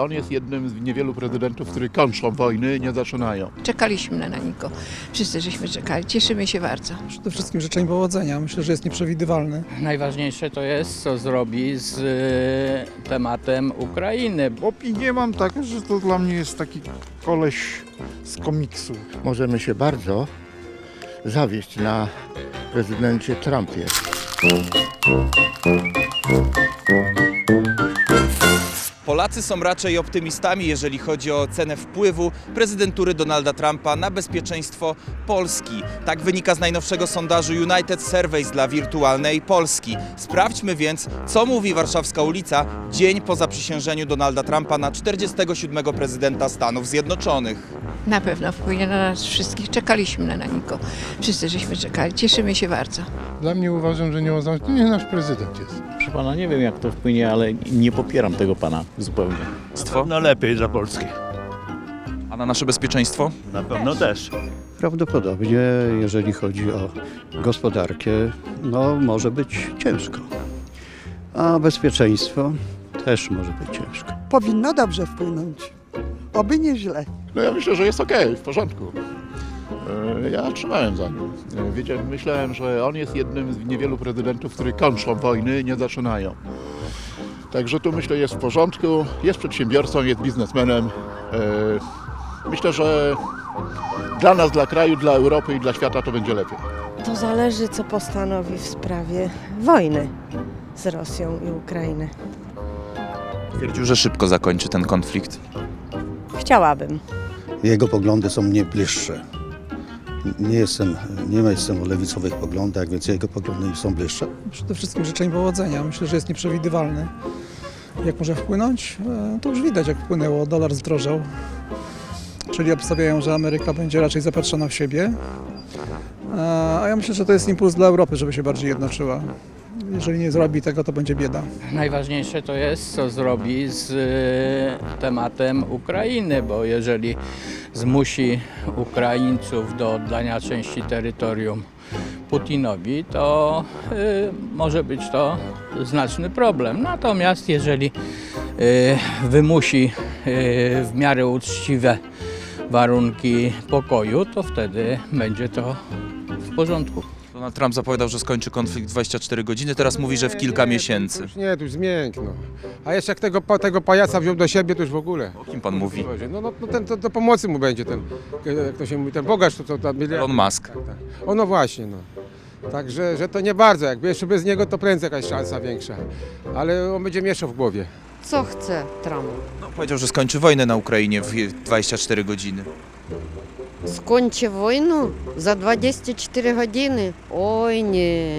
On jest jednym z niewielu prezydentów, którzy kończą wojny, nie zaczynają. Czekaliśmy na niego. Wszyscy żeśmy czekali. Cieszymy się bardzo. Przede wszystkim życzę im powodzenia. Myślę, że jest nieprzewidywalny. Najważniejsze to jest, co zrobi z y, tematem Ukrainy. Opinię mam taką, że to dla mnie jest taki koleś z komiksu. możemy się bardzo zawieść na prezydencie Trumpie. Polacy są raczej optymistami, jeżeli chodzi o cenę wpływu prezydentury Donalda Trumpa na bezpieczeństwo Polski. Tak wynika z najnowszego sondażu United Surveys dla wirtualnej Polski. Sprawdźmy więc, co mówi warszawska ulica dzień po zaprzysiężeniu Donalda Trumpa na 47 prezydenta Stanów Zjednoczonych. Na pewno wpłynie na nas wszystkich. Czekaliśmy na niego. Wszyscy żeśmy czekali. Cieszymy się bardzo. Dla mnie uważam, że nie ma znaczenia. To nie nasz prezydent jest. Proszę pana, nie wiem jak to wpłynie, ale nie popieram tego pana zupełnie. No lepiej dla Polski. A na nasze bezpieczeństwo? Na pewno też. Prawdopodobnie, jeżeli chodzi o gospodarkę, no może być ciężko. A bezpieczeństwo też może być ciężko. powinno dobrze wpłynąć. Oby nie źle. No ja myślę, że jest okej, w porządku. E, Ja trzymałem za nim. E, Wiecie, myślałem, że on jest jednym z niewielu prezydentów, którzy kończą wojny, nie zaczynają. Także tu myślę jest w porządku. Jest przedsiębiorcą, jest biznesmenem. E, Myślę, że dla nas, dla kraju, dla Europy i dla świata to będzie lepiej. To zależy, co postanowi w sprawie wojny z Rosją i Ukrainy. Twierdził, że szybko zakończy ten konflikt. Chciałabym. Jego poglądy są mnie bliższe. Nie jestem, nie jestem o lewicowych poglądach, więc jego poglądy mi są bliższe. Przede wszystkim życzę im powodzenia. Myślę, że jest nieprzewidywalny. Jak może wpłynąć? E, To już widać, jak wpłynęło. Dolar zdrożał. Czyli obstawiają, że Ameryka będzie raczej zapatrzona w siebie. E, A ja myślę, że to jest impuls dla Europy, żeby się bardziej jednoczyła. Jeżeli nie zrobi tego, to będzie bieda. Najważniejsze to jest, co zrobi z y, tematem Ukrainy, bo jeżeli zmusi Ukraińców do oddania części terytorium Putinowi, to y, może być to znaczny problem. Natomiast jeżeli y, wymusi y, w miarę uczciwe warunki pokoju, to wtedy będzie to w porządku. Donald Trump zapowiadał, że skończy konflikt w 24 godziny, teraz mówi, że w kilka miesięcy. Już nie, tu już zmiękno. A jeszcze jak tego, pa- tego pajaca wziął do siebie, to już w ogóle. O kim pan mówi? No, no, no ten, to, do pomocy mu będzie ten, jak to się mówi, ten bogacz, to, to, to Elon Musk. O no właśnie, no. Także, że to nie bardzo, jakby jeszcze bez niego to prędzej jakaś szansa większa. Ale on będzie mieszał w głowie. Co chce Trump? No, powiedział, że skończy wojnę na Ukrainie w 24 godziny. Скончи війну за 24 години? Ой, ні.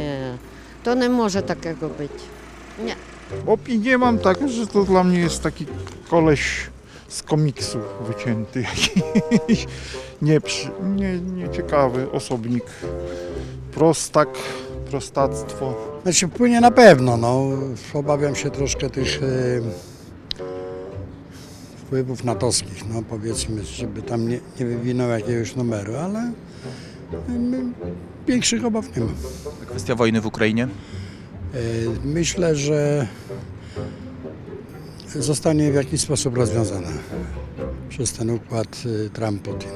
То не може такого бути. Ні. Opinię mam taką, że to dla mnie jest taki koleś z komiksu wycięty jakiś. Nieprzy, nie, nieciekawy osobnik. Prostak, prostactwo. Znaczy wpłynie na pewno, no. Obawiam się troszkę tych e, wpływów natowskich, no powiedzmy, żeby tam nie, nie wywinął jakiegoś numeru, ale e, większych obaw nie mam. Kwestia wojny w Ukrainie? E, Myślę, że zostanie w jakiś sposób rozwiązana przez ten układ e, Trump-Putin.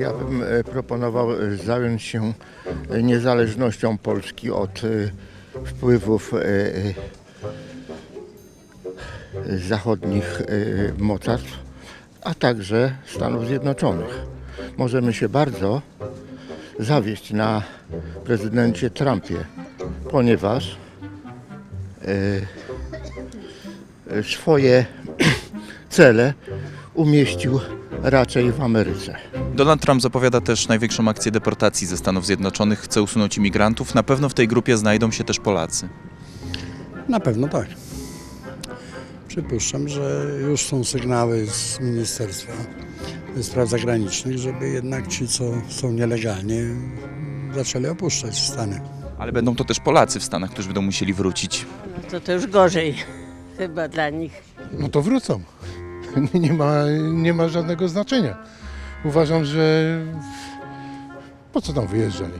Ja bym e, proponował zająć się niezależnością Polski od wpływów zachodnich e, mocarstw, a także Stanów Zjednoczonych. Możemy się bardzo zawieść na prezydencie Trumpie, ponieważ e, e, swoje cele umieścił raczej w Ameryce. Donald Trump zapowiada też największą akcję deportacji ze Stanów Zjednoczonych, chce usunąć imigrantów. Na pewno w tej grupie znajdą się też Polacy. Na pewno tak. Przypuszczam, że już są sygnały z Ministerstwa Spraw Zagranicznych, żeby jednak ci, co są nielegalnie, zaczęli opuszczać Stany. Ale będą to też Polacy w Stanach, którzy będą musieli wrócić. To to już gorzej chyba dla nich. No to wrócą. Nie ma, nie ma żadnego znaczenia. Uważam, że po co tam wyjeżdżali?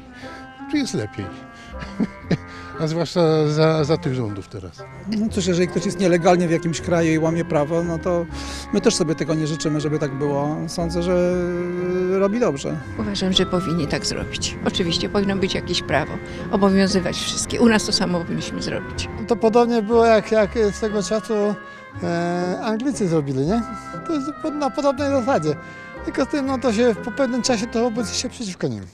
Tu jest lepiej. a zwłaszcza za, za tych rządów teraz. No cóż, jeżeli ktoś jest nielegalnie w jakimś kraju i łamie prawo, no to my też sobie tego nie życzymy, żeby tak było. Sądzę, że robi dobrze. Uważam, że powinni tak zrobić. Oczywiście powinno być jakieś prawo, obowiązywać wszystkie. U nas to samo powinniśmy zrobić. To podobnie było jak, jak z tego czasu e, Anglicy zrobili, nie? To jest na podobnej zasadzie. Tylko z tym, no to się po pewnym czasie to obudzi się przeciwko nim.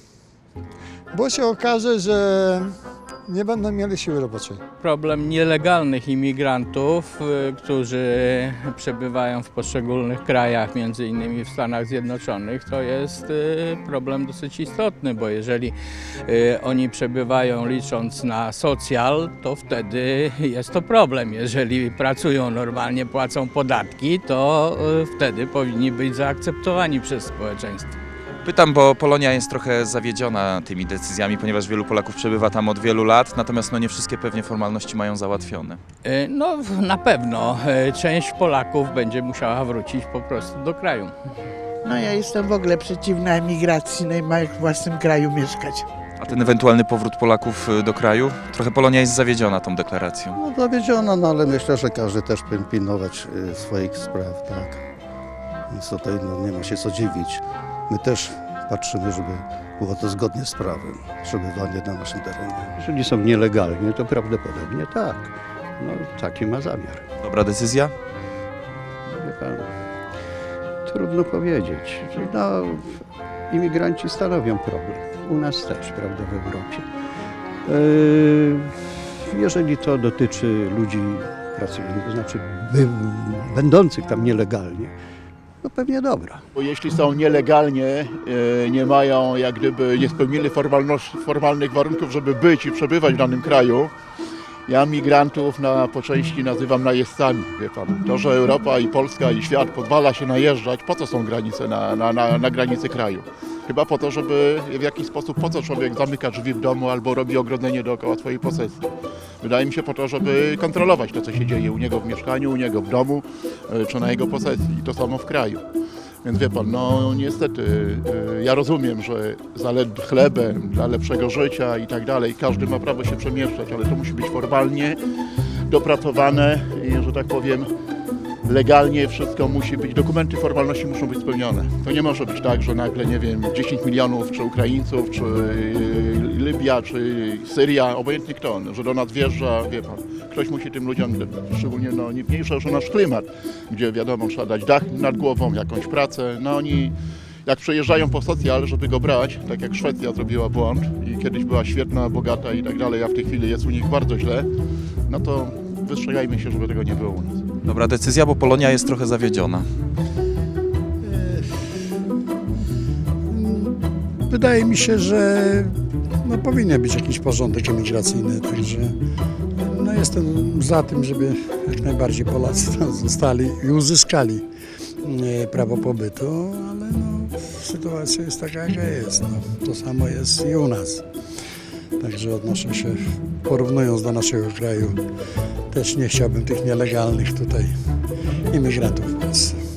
Bo się okaże, że nie będą mieli siły roboczej. Problem nielegalnych imigrantów, y, którzy przebywają w poszczególnych krajach, między innymi w Stanach Zjednoczonych, to jest y, problem dosyć istotny, bo jeżeli y, oni przebywają licząc na socjal, to wtedy jest to problem. Jeżeli pracują normalnie, płacą podatki, to wtedy powinni być zaakceptowani przez społeczeństwo. Pytam, bo Polonia jest trochę zawiedziona tymi decyzjami, ponieważ wielu Polaków przebywa tam od wielu lat, natomiast no nie wszystkie pewnie formalności mają załatwione. Y, No na pewno y, część Polaków będzie musiała wrócić po prostu do kraju. No ja jestem w ogóle przeciwna emigracji, no i ma w własnym kraju mieszkać. A ten ewentualny powrót Polaków y, do kraju? Trochę Polonia jest zawiedziona tą deklaracją. No zawiedziona, no ale myślę, że każdy też powinien pilnować swoich spraw, tak. Więc tutaj no, nie ma się co dziwić. My też patrzymy, żeby było to zgodnie z prawem, przebywanie na naszym terenie. Jeżeli są nielegalnie, to prawdopodobnie tak. No taki ma zamiar. Dobra decyzja? Wie pan, trudno powiedzieć. No, imigranci stanowią problem. U nas też, prawda, w Europie. Yy, Jeżeli to dotyczy ludzi pracujących, to znaczy by, będących tam nielegalnie, no pewnie dobra. Bo jeśli są nielegalnie, e, nie mają jak gdyby, nie spełnili formalnych warunków, żeby być i przebywać w danym kraju, ja migrantów na, po części nazywam najeźdźcami, wie pan. To, że Europa i Polska i świat pozwala się najeżdżać, po co są granice na, na, na, na granicy kraju? Chyba po to, żeby w jakiś sposób, po co człowiek zamyka drzwi w domu albo robi ogrodzenie dookoła swojej posesji. Wydaje mi się po to, żeby kontrolować to, co się dzieje u niego w mieszkaniu, u niego w domu, e, czy na jego posesji. I to samo w kraju. Więc wie pan, no niestety, y, ja rozumiem, że za le- chlebem, dla lepszego życia i tak dalej, każdy ma prawo się przemieszczać, ale to musi być formalnie dopracowane i, że tak powiem, legalnie wszystko musi być, dokumenty formalności muszą być spełnione. To nie może być tak, że nagle, nie wiem, 10 milionów, czy Ukraińców, czy y, Libia, czy Syria, obojętnie kto, że do nas wjeżdża, wie pan, ktoś musi tym ludziom, szczególnie no, nie mniejsza, że nasz klimat, gdzie wiadomo, trzeba dać dach nad głową, jakąś pracę, no oni jak przejeżdżają po socjal, żeby go brać, tak jak Szwecja zrobiła błąd i kiedyś była świetna, bogata i tak dalej, a w tej chwili jest u nich bardzo źle, no to wystrzegajmy się, żeby tego nie było u nas. Dobra decyzja, bo Polonia jest trochę zawiedziona. Wydaje mi się, że no, powinien być jakiś porządek emigracyjny, także no, jestem za tym, żeby jak najbardziej Polacy zostali i uzyskali e, prawo pobytu, ale no, sytuacja jest taka, jaka jest. No, to samo jest i u nas. Także odnoszę się, porównując do naszego kraju, też nie chciałbym tych nielegalnych tutaj imigrantów w Polsce.